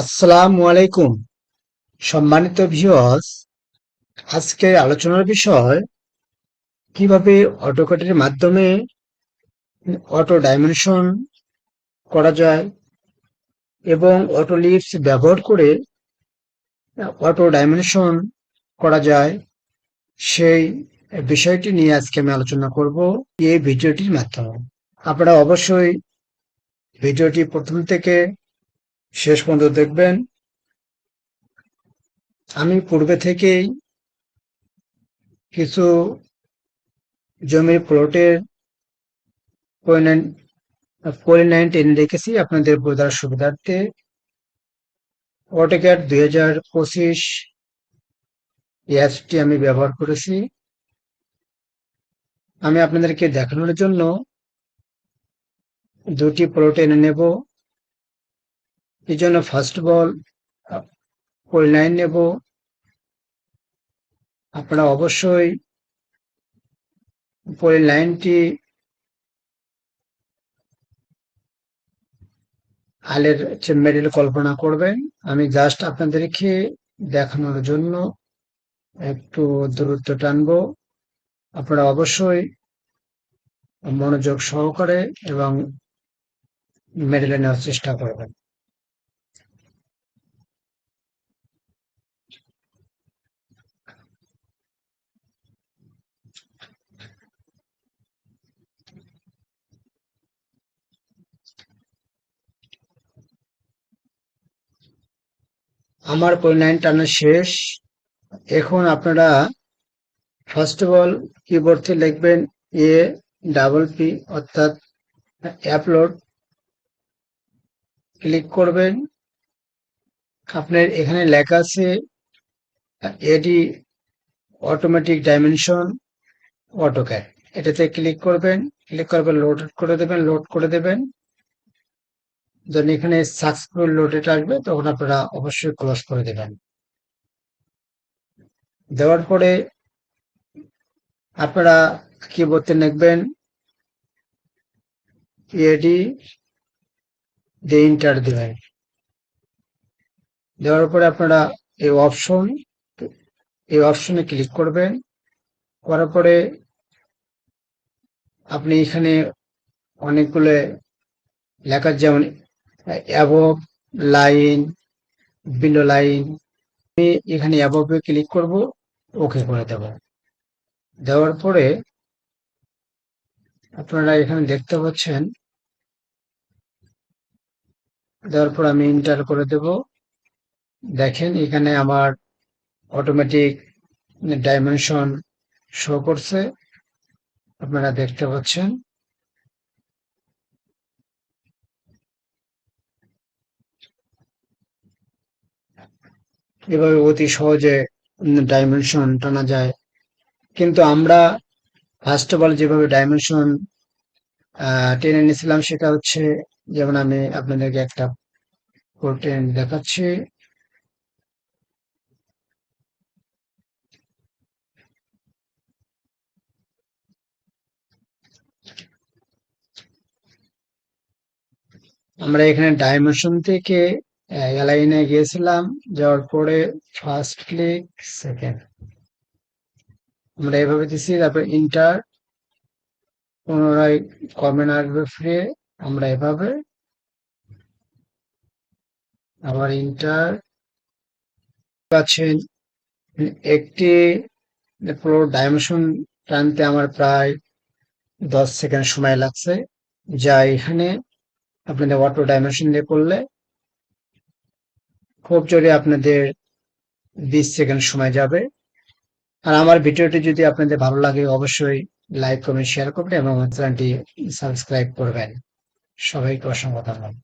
আসসালামু আলাইকুম, সম্মানিত ভিউয়ার্স আজকে আলোচনার বিষয়, কীভাবে অটোকেটের মাধ্যমে অটো ডাইমেনশন করা যায় এবং অটো লিপস ব্যবহার করে অটো ডাইমেনশন করা যায়, সেই বিষয়টি নিয়ে আজকে আমি আলোচনা করব এই ভিডিওটির মাধ্যমে। আপনারা অবশ্যই ভিডিওটি প্রথম থেকে শেষ পর্যন্ত দেখবেন। আমি পূর্বে থেকেই কিছু জমির প্লটের পলিনাইন টেনে রেখেছি আপনাদের বোঝার সুবিধার্থে। অটোক্যাট দুই হাজার পঁচিশ অ্যাপসটি আমি ব্যবহার করেছি। আমি আপনাদেরকে দেখানোর জন্য দুটি প্লট এনে নেব। এই জন্য ফার্স্ট অফ বল পলিনাইন নেব। আপনারা অবশ্যই পলিনাইনটি আলের মেডেল কল্পনা করবেন। আমি জাস্ট আপনাদেরকে দেখানোর জন্য একটু দূরত্ব টানবো। আপনারা অবশ্যই মনোযোগ সহকারে এবং মেডেলে নেওয়ার চেষ্টা করবেন। আমার পরিণাম টানা শেষ। এখন আপনারা ফার্স্ট অফ অল কিবোর্ডে লিখবেন এ ডাবল পি অর্থাৎ অ্যাপলোড ক্লিক করবেন। আপনার এখানে লেখা আছে এডি অটোমেটিক ডাইমেনশন অটোক্যাড এটাতে ক্লিক করবেন। ক্লিক করবেন লোড করে দেবেন লোড করে দেবেন। যখন এখানে সাকসেসফুল লোডেড আসবে, তখন আপনারা অবশ্যই ক্লোজ করে দেবেন। দেওয়ার পরে আপনারা কি বলতে লিখবেন এডি দিয়ে ইন্টার দেবেন। দেওয়ার পরে আপনারা এই অপশন এই অপশনে ক্লিক করবেন। করার পরে আপনি এখানে অনেকগুলো লেখার যেমন অ্যাবভ লাইন বিলো লাইন এখানে অ্যাবভে ক্লিক করব ওকে করে দেব। দেওয়ার পরে আপনারা এখানে দেখতে পাচ্ছেন, দেওয়ার পর আমি ইন্টার করে দেব। দেখেন এখানে আমার অটোমেটিক ডাইমেনশন শো করছে, আপনারা দেখতে পাচ্ছেন। এভাবে অতি সহজে ডাইমেনশন টানা যায়। কিন্তু আমরা ফার্স্ট অফ অল যেভাবে ডাইমেনশন টেনে নিয়েছিলাম সেটা হচ্ছে, যেমন আমি আপনাদেরকে একটা দেখাচ্ছি। আমরা এখানে ডাইমেনশন থেকে অ্যালাইনে গিয়েছিলাম, যাওয়ার পরে ফার্স্ট ক্লিক সেকেন্ড আমরা এভাবে দিচ্ছি তারপর ইন্টার পুনরায় কমেন্ট আসবে ফ্রি আমরা এভাবে আবার ইন্টার পাচ্ছেন, একটি পুরো ডাইমেনশন টানতে আমার প্রায় দশ সেকেন্ড সময় লাগছে। যা এখানে আপনাদের অটো ডাইমেনশন দিয়ে করলে খুব জোরে আপনাদের বিশ সেকেন্ড সময় যাবে। আর আমার ভিডিওটি যদি আপনাদের ভালো লাগে, অবশ্যই লাইক, কমেন্ট শেয়ার করবেন এবং চ্যানেলটি সাবস্ক্রাইব করবেন। সবাইকে অসংখ্য ধন্যবাদ।